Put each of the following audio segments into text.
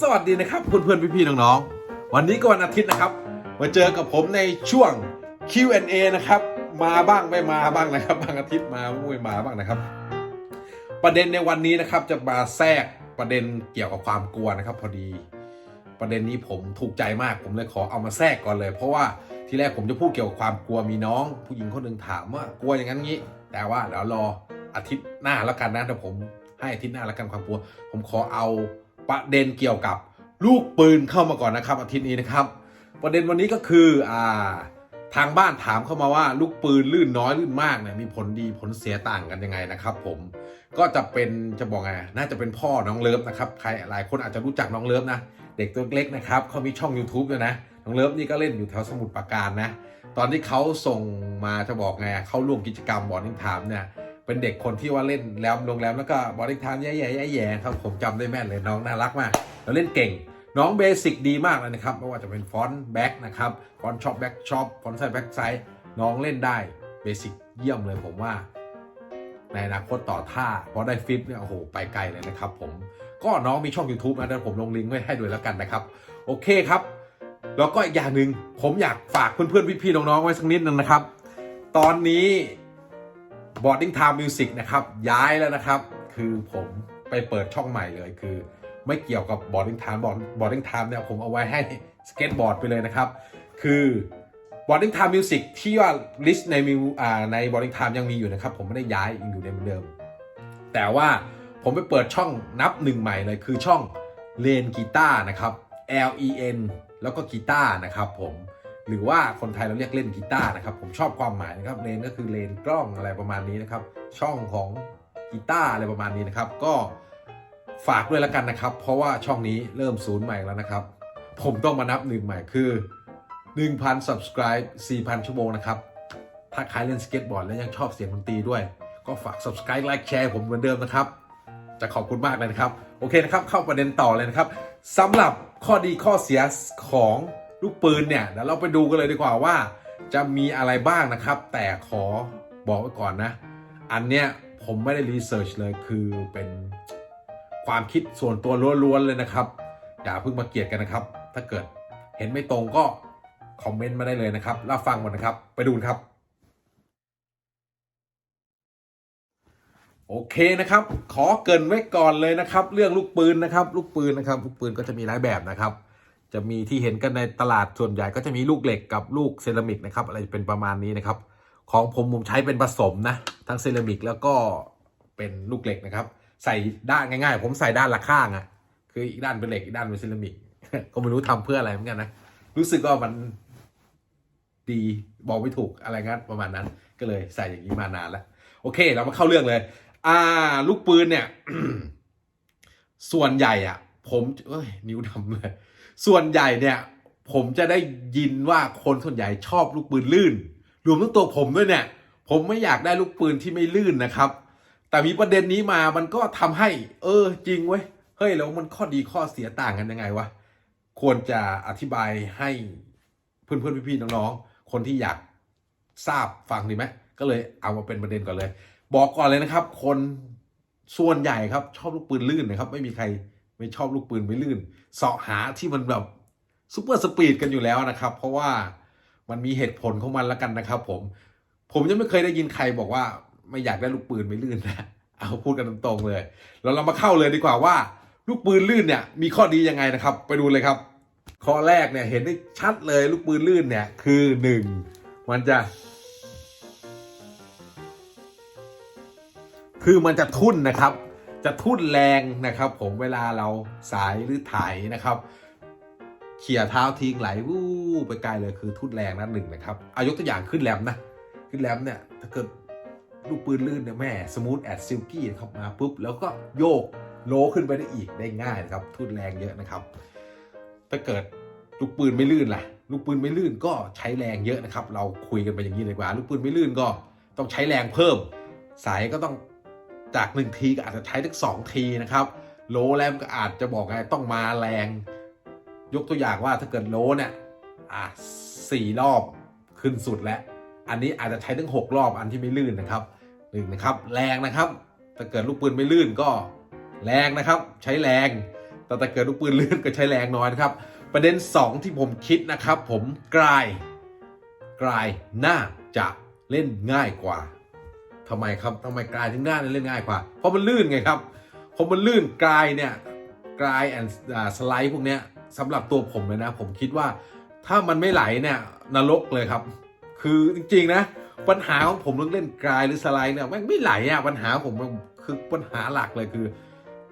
สวัสดีนะครับเพื่อนๆพี่ๆน้องๆวันนี้ก็วันอาทิตย์นะครับ มาเจอกับผมในช่วง Q&A นะครับ มาบ้างไม่มาบ้างนะครับ บางอาทิตย์มาไม่มาบ้างนะครับ ประเด็นในวันนี้นะครับจะมาแทรกประเด็นเกี่ยวกับความกลัวนะครับ พอดีประเด็นนี้ผมถูกใจมากผมเลยขอเอามาแทรกก่อนเลย เพราะว่าที่แรกผมจะพูดเกี่ยวกับความกลัวมีน้อง ผู้หญิงคนหนึ่งถามว่ากลัวอย่างนั้นงี้ แต่ว่าเดี๋ยวรออาทิตย์หน้าแล้วกันนะแต่ผมให้อาทิตย์หน้าแล้วกันความกลัว ผมขอเอา ประเด็นเกี่ยวกับลูกปืนเข้ามาก่อนนะครับอาทิตย์นี้นะครับ ประเด็นวันนี้ก็คืออ่าทางบ้านถามเข้ามาว่าลูกปืนลื่นน้อยลื่นมากเนี่ยมีผลดีผลเสียต่างกันยังไงนะครับ ผมก็จะเป็นจะบอกไงน่าจะเป็นพ่อน้องเลิฟนะครับใครหลายคนอาจจะรู้จักน้องเลิฟนะเด็กตัวเล็กนะครับเขามีช่อง YouTube ด้วยนะน้องเลิฟนี่ก็เล่นอยู่แถวสมุทรปราการนะ ตอนที่เขาส่งมาจะบอกไงเขาร่วมกิจกรรมบอร์ดิ้งไทม์เนี่ย เป็นเด็กคนที่ว่าเล่นแรมโรงแรมแล้วก็บอร์ดิ้งทม์แย่ๆแย่ๆครับผมจำได้แม่นเลยน้องน่ารักมากแล้วเล่นเก่ง น้องเบสิกดีมากเลยนะครับไม่ว่าจะเป็นฟอนต์แบ็กนะครับฟอนต์ช็อปแบ็กช็อปฟอนต์ไซด์แบ็กไซด์น้องเล่นได้เบสิกเยี่ยมเลยผมว่า ในอนาคตต่อท่าเพราะได้ฟิตเนี่ยโอ้โหไปไกลเลยนะครับผมก็น้องมีช่อง YouTube นะเดี๋ยวผมลงลิงก์ไว้ให้ด้วยแล้วกันนะครับ โอเคครับ แล้วก็อีกอย่างหนึ่งผมอยากฝากเพื่อนๆพี่ๆน้องๆไว้สักนิดนึงนะครับ ตอนนี้ Boarding Time Music นะครับย้ายแล้วนะครับ คือผมไปเปิดช่องใหม่เลยคือ ไม่เกี่ยวกับ Boarding Time Boarding Time เนี่ยผมเอาไว้ให้สเก็ตบอร์ดไปเลยนะครับ คือ Boarding Time Music ที่ว่าลิสต์ในมิวอ่าใน Boarding Time ยังมีอยู่นะครับ ผมไม่ได้ย้ายยังอยู่ในเหมือนเดิม แต่ว่าผมไปเปิดช่องนับหนึ่งใหม่เลยคือช่องเลนกีตาร์นะครับ L E N แล้วก็กีตาร์นะครับผม หรือว่าคนไทยเราเรียกเล่นกีตาร์นะครับ ผมชอบความหมายนะครับเลนก็คือเลนกล้องอะไรประมาณนี้นะครับ ช่องของกีตาร์อะไรประมาณนี้นะครับ ก็ฝากด้วยแล้วกันนะครับ เพราะว่าช่องนี้เริ่มศูนย์ใหม่แล้วนะครับ ผมต้องมานับหนึ่งใหม่คือ 1,000 subscribe 4,000 ชั่วโมงนะครับ ถ้าใครเล่นสเก็ตบอร์ดแล้วยังชอบเสียงดนตรีด้วย ก็ฝาก subscribe like แชร์ผมเหมือนเดิมนะครับ จะขอบคุณมากเลยนะครับ โอเคนะครับ เข้าประเด็นต่อเลยนะครับสำหรับข้อดีข้อเสียของ ลูกปืนเนี่ยเดี๋ยวเราไปดูกันเลยดีกว่าว่า จะมีอะไรบ้างนะครับ แต่ขอบอกไว้ก่อนนะ อันเนี้ยผมไม่ได้รีเสิร์ชเลยคือเป็นความคิดส่วนตัวล้วนๆเลยนะครับ อย่าเพิ่งมาเกลียดกันนะครับ ถ้าเกิดเห็นไม่ตรงก็คอมเมนต์มาได้เลยนะครับรับฟังก่อนนะครับ ไปดูครับ โอเคนะครับ ขอเกินไว้ก่อนเลยนะครับ เรื่องลูกปืนนะครับ ลูกปืนนะครับ ลูกปืนก็จะมีหลายแบบนะครับ จะมีที่เห็นกันในตลาดส่วนใหญ่ก็จะมีลูกเหล็กกับลูกเซรามิกนะครับ อะไรเป็นประมาณนี้นะครับ ของผมผมใช้เป็นผสมนะทั้งเซรามิกแล้วก็เป็นลูกเหล็กนะครับ ใส่ด้านง่ายๆ ผมใส่ด้านละข้างอะ่ะคืออีกด้านเป็นเหล็กอีกด้านเป็นเซรามิกก็ไม่รู้ทำเพื่ออะไรเหมือนกันนะรู้สึกว่ามันดีบอกไม่ถูกอะไรงั้นประมาณนั้น ก็เลยใส่อย่างนี้มานานแล้วโอเค เรามาเข้าเรื่องเลย อ่า ลูกปืนเนี่ย ส่วนใหญ่อะผมเอ้ย นิ้วดำเลย ส่วนใหญ่เนี่ย ผมจะได้ยินว่าคนส่วนใหญ่ชอบลูกปืนลื่น รวมทั้งตัวผมด้วยเนี่ย ผมไม่อยากได้ลูกปืนที่ไม่ลื่นนะครับ แต่มีประเด็นนี้มามันก็ทำให้ เออ จริงเว้ยเฮ้ยแล้วมันข้อดีข้อเสียต่างกันยังไงวะควรจะอธิบายให้เพื่อนๆพี่ๆน้องๆคนที่อยากทราบฟังดีไหมก็เลยเอามาเป็นประเด็นก่อนเลย บอกก่อนเลยนะครับ คนส่วนใหญ่ครับชอบลูกปืนลื่นนะครับ ไม่มีใคร ไม่ชอบลูกปืนไม่ลื่นเสาะหาที่มันแบบซูเปอร์สปีดกันอยู่แล้วนะครับ เพราะว่ามันมีเหตุผลของมันแล้วกันนะครับ ผม ผมยังไม่เคยได้ยินใครบอกว่า ไม่อยากได้ลูกปืนไม่ลื่นนะเอาพูดกันตรงๆเลยแล้วเรามาเข้าเลยดีกว่าว่า ลูกปืนลื่นเนี่ยมีข้อดียังไงนะครับ ไปดูเลยครับ ข้อแรกเนี่ยเห็นได้ชัดเลยลูกปืนลื่นเนี่ยคือหนึ่งมันจะ คือมันจะทุ่นนะครับ จะทุ่นแรงนะครับ ผมเวลาเราสายหรือถ่ายนะครับเขี่ยเท้าทิ้งไหลวู้ไปไกลเลยคือทุ่นแรงนะหนึ่งนะครับอายกตัวอย่างขึ้นแรมนะขึ้นแรมเนี่ยถ้าเกิดลูกปืนลื่นเนี่ยแม่สมูทแอดซิลกี้เข้ามาปุ๊บแล้วก็โยกโลขึ้นไปได้อีกได้ง่ายนะครับทุ่นแรงเยอะนะครับ ถ้าเกิดลูกปืนไม่ลื่นล่ะลูกปืนไม่ลื่นก็ใช้แรงเยอะนะครับ เราคุยกันไปอย่างนี้เลยดีกว่า ลูกปืนไม่ลื่นก็ต้องใช้แรงเพิ่ม สายก็ต้อง จากหนึ่งทีก็อาจจะใช้ถึงสองทีนะครับโลแรมก็อาจจะบอกไงต้องมาแรง ยกตัวอย่างว่าถ้าเกิดโลเนี่ยอะสี่รอบขึ้นสุดแล้ว อันนี้อาจจะใช้ถึงหกรอบอันที่ไม่ลื่นนะครับหนึ่งนะครับแรงนะครับถ้าเกิดลูกปืนไม่ลื่นก็แรงนะครับ ใช้แรงแแต่ถ้าเกิดลูกปืนลื่นก็ใช้แรงน้อยนะครับ ประเด็น 2 ที่ผมคิดนะครับ ผมกลายกลายน่าจะเล่นง่ายกว่า ทำไมครับทำไมกลายถึงน่าเล่นง่ายกว่า เพราะมันลื่นไงครับพอมันลื่นกลายเนี่ยกลายแอนสไลด์พวกเนี้ยสำหรับตัวผมเลยนะ ผมคิดว่าถ้ามันไม่ไหลเนี่ยนรกเลยครับ คือจริงๆนะ ปัญหาของผมเรื่องเล่นกลายหรือสไลด์เนี่ยม่งไม่ไหลอะปัญหาผมคือปัญหาหลักเลยคือ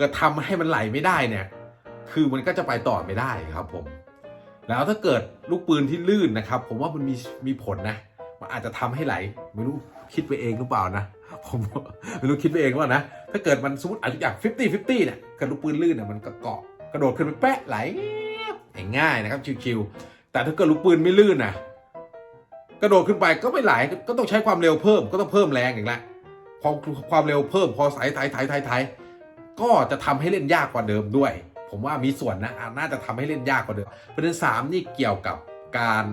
ก็ทำให้มันไหลไม่ได้เนี่ย คือมันก็จะไปต่อไม่ได้ครับผม แล้วถ้าเกิดลูกปืนที่ลื่นนะครับ ผมว่ามันมีมีผลนะ มันอาจจะทำให้ไหลไม่รู้ คิดไปเองหรือเปล่านะ ผมไม่รู้คิดไปเองว่านะ ถ้าเกิดมันสมมติอาจจะอยาก50 50เนี่ยกระลูกปืนลื่นเนี่ยมันก็เกาะกระโดดขึ้นไปแปะไหลง่ายนะครับชิวๆแต่ถ้าเกิดลูกปืนไม่ลื่นนะกระโดดขึ้นไปก็ไม่ไหลก็ต้องใช้ความเร็วเพิ่มก็ต้องเพิ่มแรงอีกแล้วพอความเร็วเพิ่มพอสายไถไถไถไถก็จะทำให้เล่นยากกว่าเดิมด้วย ผมว่ามีส่วนนะน่าจะทำให้เล่นยากกว่าเดิม ประเด็น 3 นี่เกี่ยวกับการ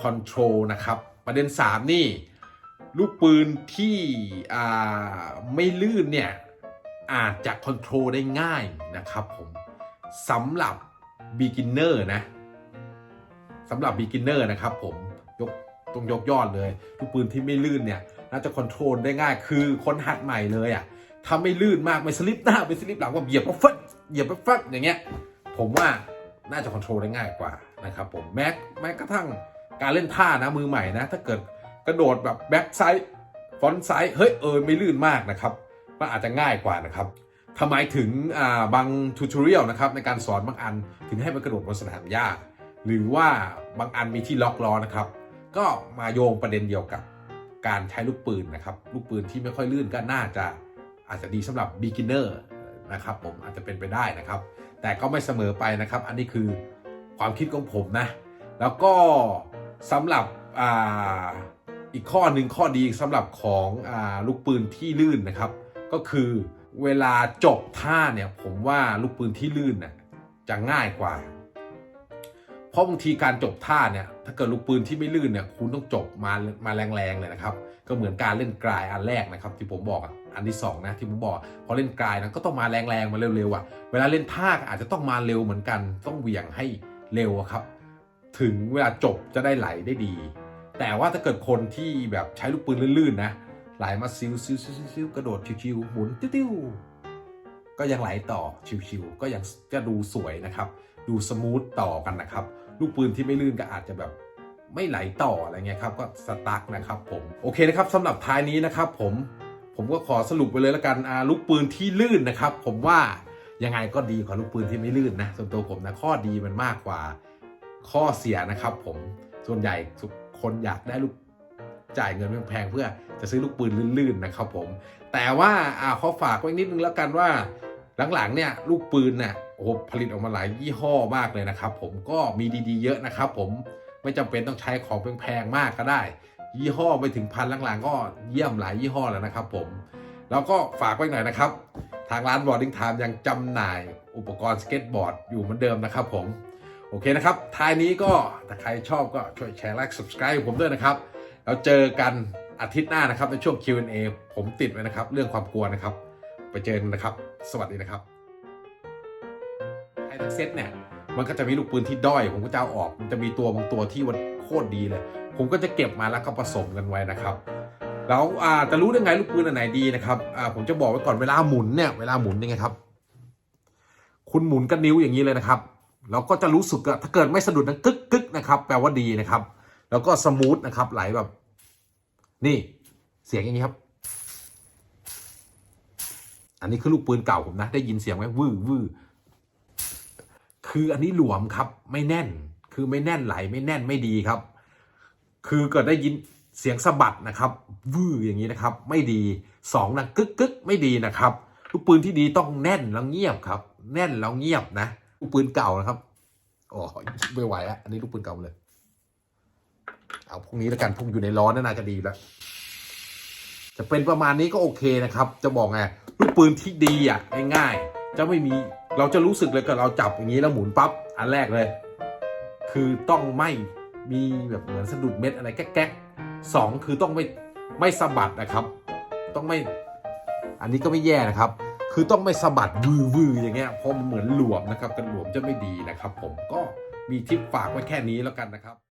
คอนโทรลนะครับ ประเด็น 3 นี่ ลูกปืนที่อ่าไม่ลื่นเนี่ย อาจจะคอนโทรลได้ง่ายนะครับผมสำหรับ beginner นะสำหรับ beginner นะครับผมยกต้องยกยอดเลย ลูกปืนที่ไม่ลื่นเนี่ยน่าจะคอนโทรลได้ง่าย คือคนหัดใหม่เลยอะ่ะถ้าไม่ลื่นมากไม่สลิปหน้าไม่สลิปหลังว่าเหยียบก็ฟึดเหยียบก็ฟึดอย่างเงี้ย ผมว่าน่าจะคอนโทรลได้ง่ายกว่านะครับผมแม้แม้กระทั่งการเล่นท่านะมือใหม่นะ ถ้าเกิด ระโดดแบบแบ็กไซด์ฟอนต์ไซด์เฮ้ยเออไม่ลื่นมากนะครับมันอาจจะง่ายกว่านะครับทำไมถึงาบางทูตอเรียลนะครับในการสอนบางอันถึงให้มันกระโดดบนสนามหญ้าหรือว่าบางอันมีที่ล็อกล้อนะครับ ก็มาโยงประเด็นเดียวกับการใช้ลูกปืนนะครับ ลูกปืนที่ไม่ค่อยลื่นก็น่าจะอาจจะดีสำหรับ beginner นะครับผมอาจจะเป็นไปได้นะครับ แต่ก็ไม่เสมอไปนะครับ อันนี้คือความคิดของผมนะ แล้วก็สำหรับ อีกข้อหนึ่งข้อดีสำหรับของอลูกปืนที่ลื่นนะครับ ก็คือเวลาจบท่าเนี่ยผมว่าลูกปืนที่ลื่นน่ะจะง่ายกว่า เพราะบางทีการจบท่าเนี่ยถ้าเกิดลูกปืนที่ไม่ลื่นเนี่ยคุณต้องจบมามาแรงๆเลยนะครับ ก็เหมือนการเล่นกลายอันแรกนะครับ ที่ผมบอกอันที่สองนะที่ผมบอกพอเล่นกลายนะก็ต้องมาแรงๆมาเร็วๆอะเวลาเล่นท่าอาจจะต้องมาเร็วเหมือนกัน ต้องเหวี่ยงให้เร็วครับ ถึงเวลาจบจะได้ไหลได้ดี แต่ว่าถ้าเกิดคนที่แบบใช้ลูกปืนลื่นๆนะไหลมาซิวซิวซิวซิวกระโดดชิวๆหมุนติ้วๆก็ยังไหลต่อชิวๆก็ยังจะดูสวยนะครับ ดูสมูทต่อกันนะครับ ลูกปืนที่ไม่ลื่นก็อาจจะแบบไม่ไหลต่ออะไรเงี้ยครับก็สตั๊กนะครับผมโอเคนะครับสำหรับท้ายนี้นะครับ ผมผมก็ขอสรุปไปเลยละกันอาลูกปืนที่ลื่นนะครับ ผมว่ายังไงก็ดีกว่าลูกปืนที่ไม่ลื่นนะส่วนตัวผมนะข้อดีมันมากกว่าข้อเสียนะครับ ผมส่วนใหญ่ คนอยากได้ลูกจ่ายเงินแพงๆเพื่อจะซื้อลูกปืนลื่นๆนะครับผม แต่ว่าอ่าขอฝากไว้นิดนึงแล้วกันว่าหลังๆเนี่ยลูกปืนเนี่ยโอ้โหผลิตออกมาหลายยี่ห้อมากเลยนะครับ ผมก็มีดีๆเยอะนะครับ ผมไม่จำเป็นต้องใช้ของแพงๆมากก็ได้ ยี่ห้อไปถึงพันหลังๆ ก็เยี่ยมหลายยี่ห้อแล้วนะครับ ผมแล้วก็ฝากไว้หน่อยนะครับ ทางร้านบอร์ดิ้งไทม์ยังจำหน่ายอุปกรณ์สเก็ตบอร์ดอยู่เหมือนเดิมนะครับ ผม โอเคนะครับท้ายนี้ก็ถ้าใครชอบก็ช่วยแชร์ไลค์ subscribe ผมด้วยนะครับ แล้วเจอกันอาทิตย์หน้านะครับในช่วง Q&A ผมติดไว้นะครับ เรื่องความกลัวนะครับ ไปเจอกันนะครับ สวัสดีนะครับไอ้ทั้งเซตเนี่ยมันก็จะมีลูกปืนที่ด้อย ผมก็จะเอาออกมันจะมีตัวบางตัวที่มันโคตรดีเลย ผมก็จะเก็บมาแล้วก็ผสมกันไว้นะครับแล้วอ่าจะรู้ได้ไงลูกปืนอันไหนดีนะครับอ่าผมจะบอกไว้ก่อนเวลาหมุนเนี่ยเวลาหมุนยังไงครับ คุณหมุนกับนิ้วอย่างนี้เลยนะครับ แล้วก็จะรู้สึกอะถ้าเกิดไม่สะดุดนะกึกกึกนะครับ แปลว่าดีนะครับ แล้วก็สมูทนะครับ ไหลแบบ นี่เสียงอย่างนี้ครับ อันนี้คือลูกปืนเก่าผมนะ ได้ยินเสียงไหมวื้อวื้อคืออันนี้หลวมครับ ไม่แน่น คือไม่แน่นไหลไม่แน่นไม่ดีครับ คือเกิดได้ยินเสียงสะบัดนะครับวื้ออย่างนี้นะครับ ไม่ดีสองนะกึกกึกไม่ดีนะครับลูกปืนที่ดีต้องแน่นแล้วเงียบครับ แน่นแล้วเงียบนะ ลูกปืนเก่านะครับอ๋อไม่ไหวอะอันนี้ลูกปืนเก่าเลย เอาพวกนี้แล้วกันพวกอยู่ในล้อนนน่าจะดีแล้ว จะเป็นประมาณนี้ก็โอเคนะครับ จะบอกไงลูกปืนที่ดีอะง่ายๆจะไม่มีเราจะรู้สึกเลยกับเราจับอย่างนี้แล้วหมุนปั๊บอันแรกเลย คือต้องไม่มีแบบเหมือนสะดุดเม็ดอะไรแก๊กๆสองคือต้องไม่ไม่สะบัดนะครับ ต้องไม่ อันนี้ก็ไม่แย่นะครับ คือต้องไม่สะบัดวือวืออย่างเงี้ยเพราะมันเหมือนหลวมนะครับกันหลวมจะไม่ดีนะครับ ผมก็มีทิปฝากไว้แค่นี้แล้วกันนะครับ